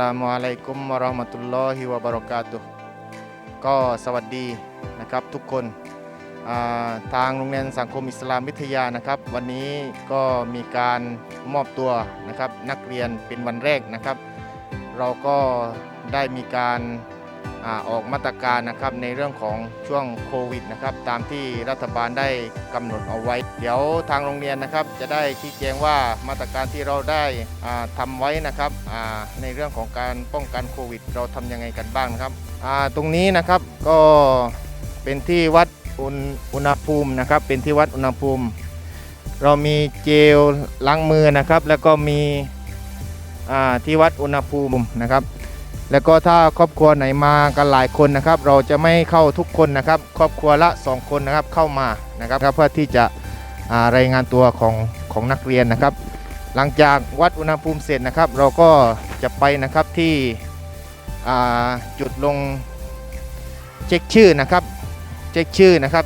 ลามุอะลัยกุมมะราะห์มะตุลลอฮิวะบะเราะกาตุฮ์ก็สวัสดีนะครับทุกคนอ่าทางโรงเรียนสังคมอิสลามวิทยานะครับ วันนี้ก็มีการมอบตัวนะครับนักเรียนเป็นวันแรกนะครับ เราก็ได้มีการ ออกมาตรการนะครับในเรื่องของช่วงโควิดนะครับตามที่รัฐบาลได้กำหนดเอาไว้ เดี๋ยวทางโรงเรียนนะครับจะได้ชี้แจงว่ามาตรการที่เราได้ทำาไว้นะครับในเรื่องของการป้องกันโควิด เราทำยังไงกันบ้างนะครับตรงนี้นะครับก็เป็นที่วัดอุณหภูมินะครับเป็นที่วัดอุณหภูมิ เรามีเจลล้างมือนะครับ แล้วก็มีที่วัดอุณหภูมินะครับ แล้วก็ถ้าครอบครัวไหนมากันหลายคนนะครับ เราจะไม่เข้าทุกคนนะครับ ครอบครัวละ 2 คนนะครับเข้ามานะครับเพื่อที่จะรายงานตัวของของนักเรียนนะครับ หลังจากวัดอุณหภูมิเสร็จนะครับ เราก็จะไปนะครับที่จุดลงเช็คชื่อนะครับเช็คชื่อนะครับ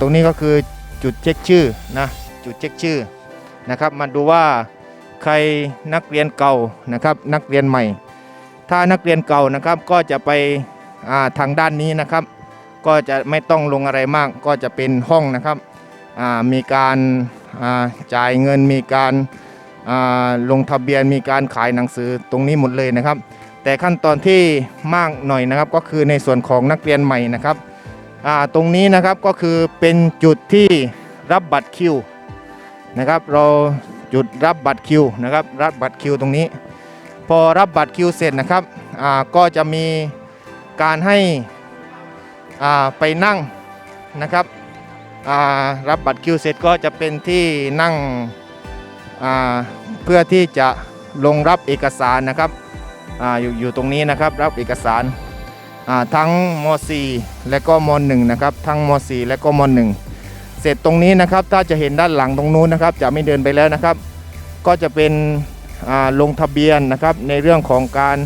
ตรงนี้ก็คือจุดเช็คชื่อนะจุดเช็คชื่อนะครับมาดูว่าใครนักเรียนเก่านะครับ นักเรียนใหม่ ถ้านักเรียนเก่านะครับก็จะไปาทางด้านนี้นะครับ ก็จะไม่ต้องลงอะไรมาก ก็จะเป็นห้องนะครับมีการาจ่ายเงินมีการาลงทะเบียนมีการขายหนังสือตรงนี้หมดเลยนะครับ แต่ขั้นตอนที่มากหน่อยนะครับ ก็คือในส่วนของนักเรียนใหม่นะครับตรงนี้นะครับก็คือเป็นจุดที่รับบัตรคิวนะครับ เราจุดรับบัตรคิวนะครับ รับบัตรคิวตรงนี้ พอรับบัตรคิวเสร็จนะครับก็จะมีการให้ไปนั่งนะครับรับบัตรคิวเสร็จก็จะเป็นที่นั่งเพื่อที่จะลงรับเอกสารนะครับออยู่อยู่ตรงนี้นะครับรับเอกสารทั้งม .4 และก็ม .1 นะครับทั้งม .4 และก็ม .1 เสร็จตรงนี้นะครับถ้าจะเห็นด้านหลังตรงนู้นนะครับ จะไม่เดินไปแล้วนะครับ ก็จะเป็น ลงทะเบียนนะครับในเรื่องของการ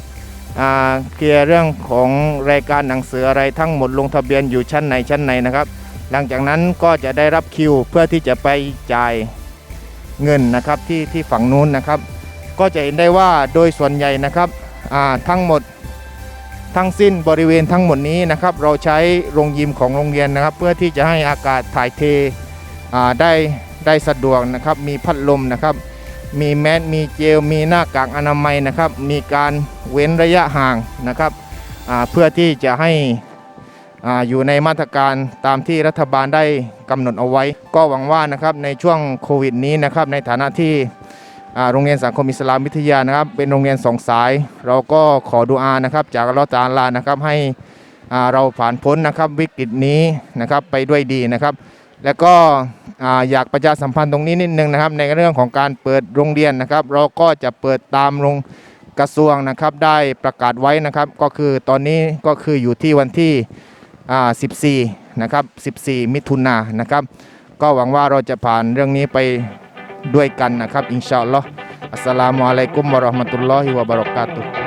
เคลียร์เรื่องของรายการหนังสืออะไรทั้งหมดลงทะเบียนอยู่ชั้นไหนชั้นไหนนะครับ หลังจากนั้นก็จะได้รับคิวเพื่อที่จะไปจ่ายเงินนะครับที่ที่ฝั่งนู้นนะครับ ก็จะเห็นได้ว่าโดยส่วนใหญ่นะครับทั้งหมดทั้งสิ้นบริเวณทั้งหมดนี้นะครับ เราใช้โรงยิมของโรงเรียนนะครับ เพื่อที่จะให้อากาศถ่ายเทได้ได้สะดวกนะครับ มีพัดลมนะครับ มีแมสมีเจล มีหน้ากากอนามัยนะครับ มีการเว้นระยะห่างนะครับเพื่อที่จะให้ออยู่ในมาตรการตามที่รัฐบาลได้กำหนดเอาไว้ ก็หวังว่านะครับในช่วงโควิดนี้นะครับในฐานะที่โรงเรียนสังคมอิสลามวิทยานะครับ เป็นโรงเรียนสองสาย เราก็ขอดุอานะครับ จากอัลลอฮฺตาลานะครับให้เราผ่านพ้นนะครับวิกฤตนี้นะครับไปด้วยดีนะครับ แล้วก็ออยากประชาสัมพันธ์ตรงนี้นิดนึงนะครับ ในเรื่องของการเปิดโรงเรียนนะครับ เราก็จะเปิดตามโรงกระทรวงนะครับได้ประกาศไว้นะครับ ก็คือตอนนี้ก็คืออยู่ที่วันที่ 14 นะครับ 14 มิถุนายนนะครับ ก็หวังว่าเราจะผ่านเรื่องนี้ไปด้วยกันนะครับ อินชาอัลลอฮ์อัสสลามุอะลัยกุมวะเราะห์มะตุลลอฮิวะบะเราะกาตุฮ์